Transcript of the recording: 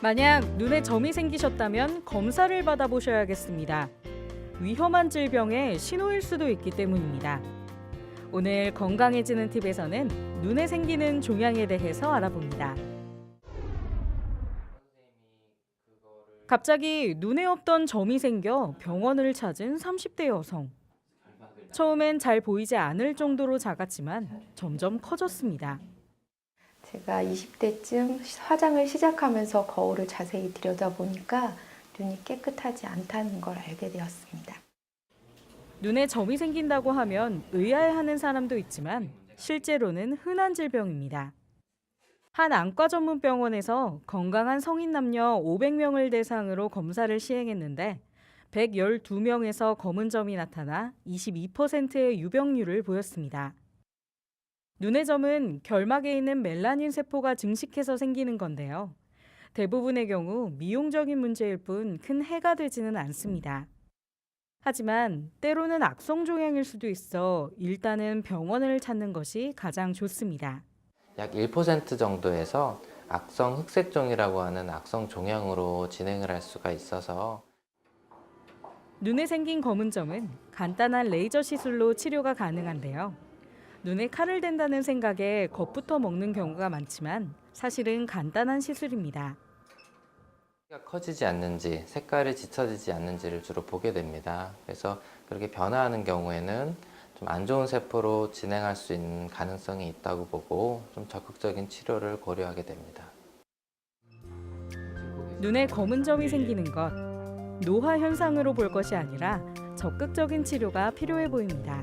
만약 눈에 점이 생기셨다면 검사를 받아보셔야겠습니다. 위험한 질병의 신호일 수도 있기 때문입니다. 오늘 건강해지는 팁에서는 눈에 생기는 종양에 대해서 알아봅니다. 갑자기 눈에 없던 점이 생겨 병원을 찾은 30대 여성. 처음엔 잘 보이지 않을 정도로 작았지만 점점 커졌습니다. 제가 20대쯤 화장을 시작하면서 거울을 자세히 들여다보니까 눈이 깨끗하지 않다는 걸 알게 되었습니다. 눈에 점이 생긴다고 하면 의아해하는 사람도 있지만 실제로는 흔한 질병입니다. 한 안과 전문 병원에서 건강한 성인 남녀 500명을 대상으로 검사를 시행했는데 112명에서 검은 점이 나타나 22%의 유병률을 보였습니다. 눈의 점은 결막에 있는 멜라닌 세포가 증식해서 생기는 건데요. 대부분의 경우 미용적인 문제일 뿐 큰 해가 되지는 않습니다. 하지만 때로는 악성 종양일 수도 있어 일단은 병원을 찾는 것이 가장 좋습니다. 약 1% 정도에서 악성 흑색종이라고 하는 악성 종양으로 진행을 할 수가 있어서 눈에 생긴 검은 점은 간단한 레이저 시술로 치료가 가능한데요. 눈에 칼을 댄다는 생각에 겁부터 먹는 경우가 많지만 사실은 간단한 시술입니다. 키가 커지지 않는지 색깔이 짙어지지 않는지를 주로 보게 됩니다. 그래서 그렇게 변화하는 경우에는 좀 안 좋은 세포로 진행할 수 있는 가능성이 있다고 보고 좀 적극적인 치료를 고려하게 됩니다. 눈에 검은 점이 생기는 것 노화 현상으로 볼 것이 아니라 적극적인 치료가 필요해 보입니다.